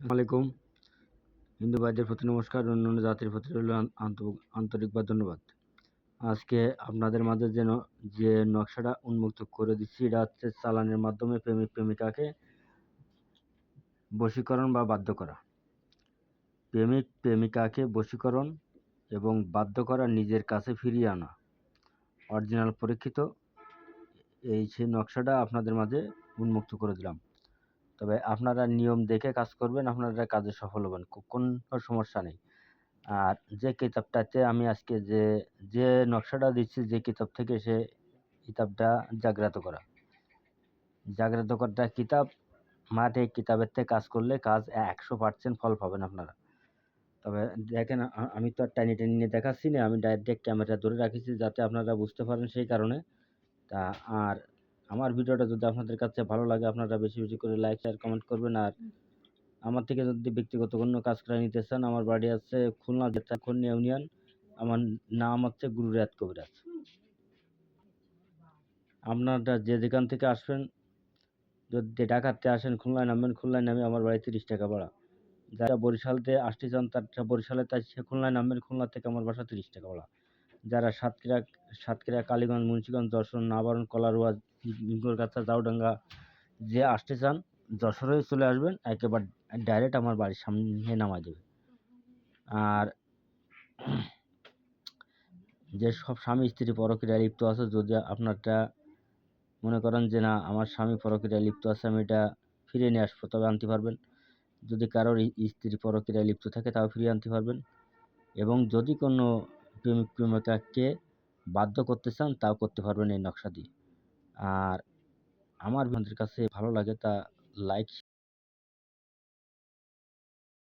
আলাইকুম। হিন্দু ভাইদের প্রতি নমস্কার, অন্য অন্য জাতির প্রতি রইল আন- আন্ত- ধন্যবাদ। আজকে আপনাদের মাঝে যেন, যে নকশাটা উন্মুক্ত করে দিচ্ছি, এটা হচ্ছে চালানের মাধ্যমে প্রেমিক, প্রেমিকাকে বশীকরণ বা বাধ্য করা। প্রেমিক, প্রেমিকাকে বশীকরণ এবং বাধ্য করা নিজের কাছে ফিরিয়ে আনা। অরিজিনাল পরীক্ষিত, এই সেই নকশাটা আপনাদের মাঝে উন্মুক্ত করে দিলাম। তবে আপনারা নিয়ম দেখে কাজ করবেন, আপনারা কাজে সফল হবেন কোনো সমস্যা নেই। আর যে কিতাবটাতে আমি আজকে যে যে নকশাটা দিচ্ছি, যে কিতাব থেকে সে কিতাবটা জাগ্রত করা। জাগ্রত করাটা কিতাব, মাঠে কিতাবের থেকে কাজ করলে কাজ একশো পার্সেন্ট ফল পাবেন আপনারা। তবে দেখেন আমি তো আর টানি টানি নিয়ে দেখাচ্ছি না, আমি ডাইরেক্ট ক্যামেরা ধরে রাখিছি যাতে আপনারা বুঝতে পারেন সেই কারণে। তা, আর আমার ভিডিওটা যদি আপনাদের কাছে ভালো লাগে আপনারা বেশি বেশি করে লাইক শেয়ার কমেন্ট করবেন। আর আমার থেকে যদি ব্যক্তিগত কোনো কাজ করে নিতে চান আমার বাড়ি আছে খুলনা জেলা খুলনা ইউনিয়ন। আমার নাম হচ্ছে গুরু রেয়াত কবিরাজ। আপনারা যে যেখান থেকে আসবেন যদি ঢাকাতে আসেন খুলনায় নামবেন খুলনায় নামে আমার বাড়ি তিরিশ টাকা ভাড়া। যারা বরিশালতে আসতে চান তারা বরিশালে তাই সে খুলনায় নামবেন খুলনা থেকে আমার বাসা তিরিশ টাকা ভাড়া। যারা সাতক্ষীরা সাতক্ষীরা, কালীগঞ্জ, মুন্সিগঞ্জ, যশোর, নাবারণ, কলারোয়া গাছা জাউডাঙ্গা যে আসতে চান, যশোরে চলে আসবেন, একেবারে ডাইরেক্ট আমার বাড়ির সামনে নামাই দেবে। আর যে সব স্বামী স্ত্রী পরক্রিয়ায় লিপ্ত আছে, যদি আপনারটা মনে করেন যে না, আমার স্বামী পরক্রিয়ায় লিপ্ত আছে, আমি এটা ফিরিয়ে নিয়ে আসব, তবে আনতে পারবেন। যদি কারোর স্ত্রী পরক্রিয়ায় লিপ্ত থাকে, তাও ফিরিয়ে আনতে পারবেন। এবং যদি কোনো প্রেমিকাকে বাধ্য করতে চান, তাও করতে পারবেন এই নকশা দিয়ে। আর আমার বন্ধুদের কাছে ভালো লাগে তা লাইক